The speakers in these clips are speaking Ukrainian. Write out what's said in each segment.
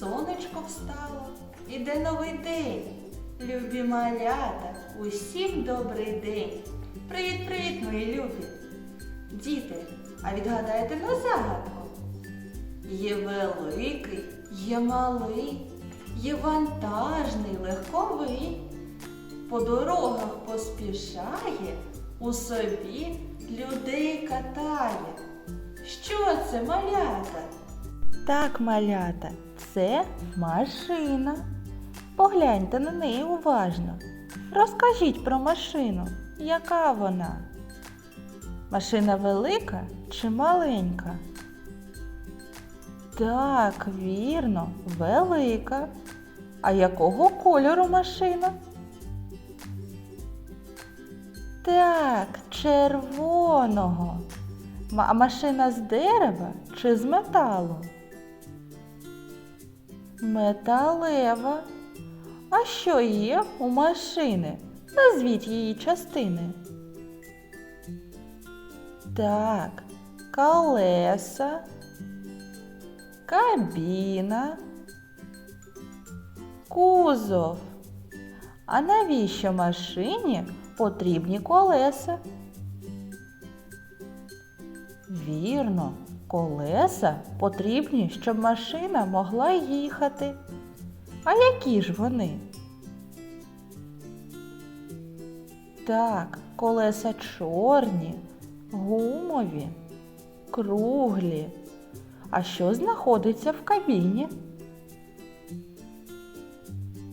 сонечко встало, іде новий день. Любі малята, усім добрий день. Привіт, привіт, мої любі. Діти, а відгадайте на загадку. Є великий, є малий, є вантажний, легковий. По дорогах поспішає, у собі людей катає. Що це малята? Так, малята, це машина. Погляньте на неї уважно. Розкажіть про машину. Яка вона? Машина велика чи маленька? Так, вірно, велика. А якого кольору машина? Так, червоного. А машина з дерева чи з металу? Металева. А що є у машини? Назвіть її частини. Так, колеса, кабіна, кузов. А навіщо машині потрібні колеса? Вірно, колеса потрібні, щоб машина могла їхати. А які ж вони? Так, колеса чорні, гумові, круглі. А що знаходиться в кабіні?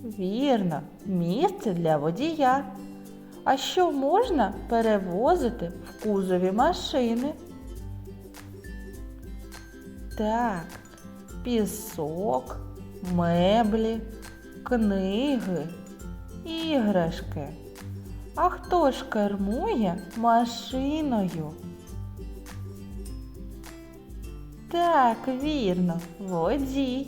Вірно, місце для водія. А що можна перевозити в кузові машини? Так, пісок, меблі, книги, іграшки. А хто ж кермує машиною? Так, вірно, водій.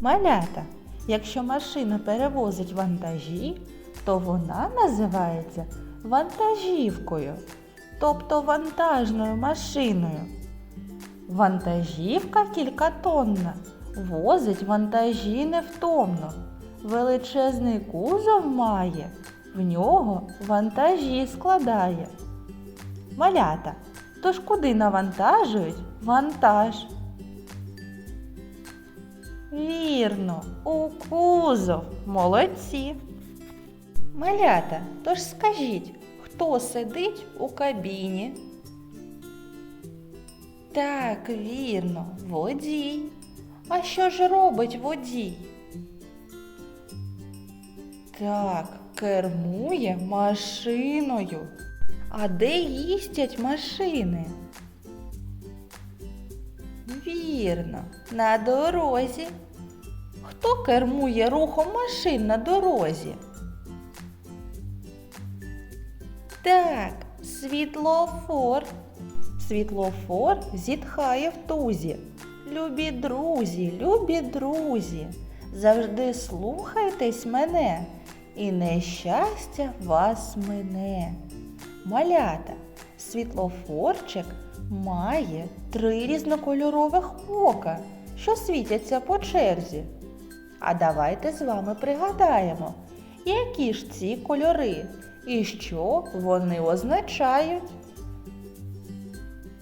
Малята, якщо машина перевозить вантажі, то вона називається вантажівкою, тобто вантажною машиною. Вантажівка кількатонна, возить вантажі невтомно. Величезний кузов має, в нього вантажі складає. Малята, тож куди навантажують вантаж? Вірно, у кузов. Молодці. Малята, тож скажіть, хто сидить у кабіні? Так, вірно, водій. А що ж робить водій? Так, кермує машиною. А де їздять машини? Вірно, на дорозі. Хто кермує рухом машин на дорозі? Так, світлофор. Світлофор зітхає в тузі. Любі друзі, любі друзі, завжди слухайтесь мене, і нещастя вас мине. Малята, світлофорчик має три різнокольорових ока, що світяться по черзі. А давайте з вами пригадаємо, які ж ці кольори і що вони означають.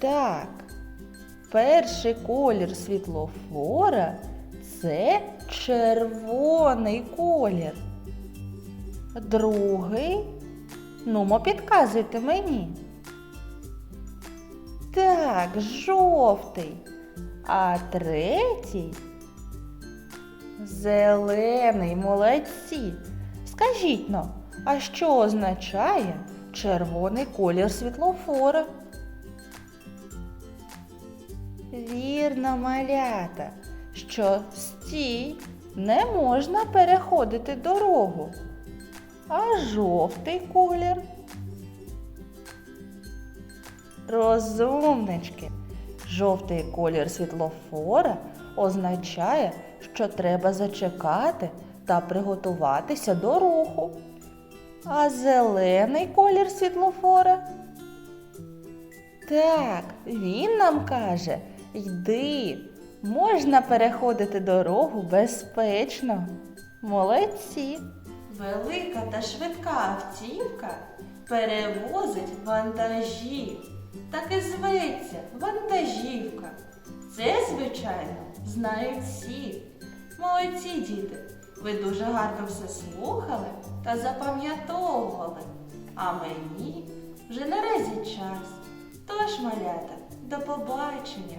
Так, перший колір світлофора це червоний колір. Другий, ну, мо підказуйте мені. Так, жовтий. А третій зелений, молодці. Скажіть но, а що означає червоний колір світлофора? Вірно, малята, що стій не можна переходити дорогу, а жовтий колір. Розумнички, жовтий колір світлофора означає, що треба зачекати та приготуватися до руху. А зелений колір світлофора Так, він нам каже, йди, Можна переходити дорогу безпечно. Молодці. Велика та швидка автівка перевозить вантажі. Так і зветься вантажівка. Це, звичайно, знають всі. Молодці діти, ви дуже гарно все слухали та запам'ятовували. А мені вже наразі час. Тож, малята, до побачення